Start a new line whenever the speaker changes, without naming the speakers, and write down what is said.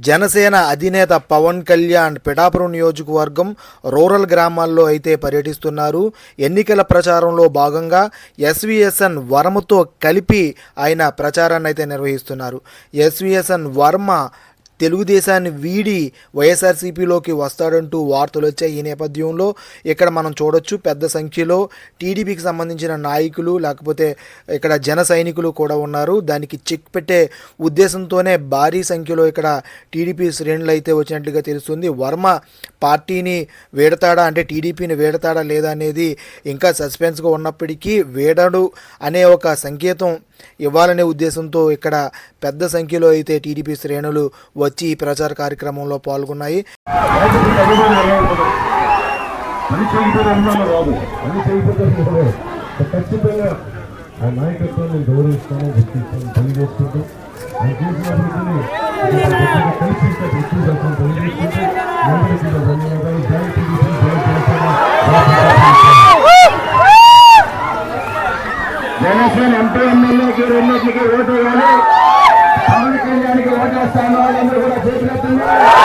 జనసేన అధినేత పవన్ కళ్యాణ్ పిఠాపురం నియోజకవర్గం రూరల్ గ్రామాల్లో అయితే పర్యటిస్తున్నారు. ఎన్నికల ప్రచారంలో భాగంగా ఎస్విఎస్ఎన్ వర్మతో కలిపి ఆయన ప్రచారాన్ని అయితే నిర్వహిస్తున్నారు. ఎస్విఎస్ఎన్ వర్మ తెలుగుదేశాన్ని వీడి వైఎస్ఆర్సీపీలోకి వస్తాడంటూ వార్తలు వచ్చాయి. ఈ నేపథ్యంలో ఇక్కడ మనం చూడొచ్చు పెద్ద సంఖ్యలో టీడీపీకి సంబంధించిన నాయకులు లేకపోతే ఇక్కడ జన సైనికులు కూడా ఉన్నారు. దానికి చెక్ పెట్టే ఉద్దేశంతోనే భారీ సంఖ్యలో ఇక్కడ టీడీపీ శ్రేణులు అయితే వచ్చినట్లుగా తెలుస్తుంది. వర్మ పార్టీని వేడతాడా అంటే టీడీపీని వేడతాడా లేదా అనేది ఇంకా సస్పెన్స్గా ఉన్నప్పటికీ వేడడు అనే ఒక సంకేతం ఇవ్వాలనే ఉద్దేశంతో ఇక్కడ పెద్ద సంఖ్యలో అయితే టీడీపీ శ్రేణులు వచ్చి ఈ ప్రచార కార్యక్రమంలో పాల్గొన్నాయి.
ఖచ్చితంగా ఆ నాయకత్వాన్ని గౌరవిస్తాను గుర్తిస్తాను తెలియజేస్తుంటూ ఆయన చేసిన అభివృద్ధిని కలిసి జనసేన ఎంపీ ఎమ్మెల్యేకి రెండింటికి ఓటు కానీ పవన్ కళ్యాణ్కి ఓటు వేస్తాను వాళ్ళందరూ కూడా చేసినట్టున్నారు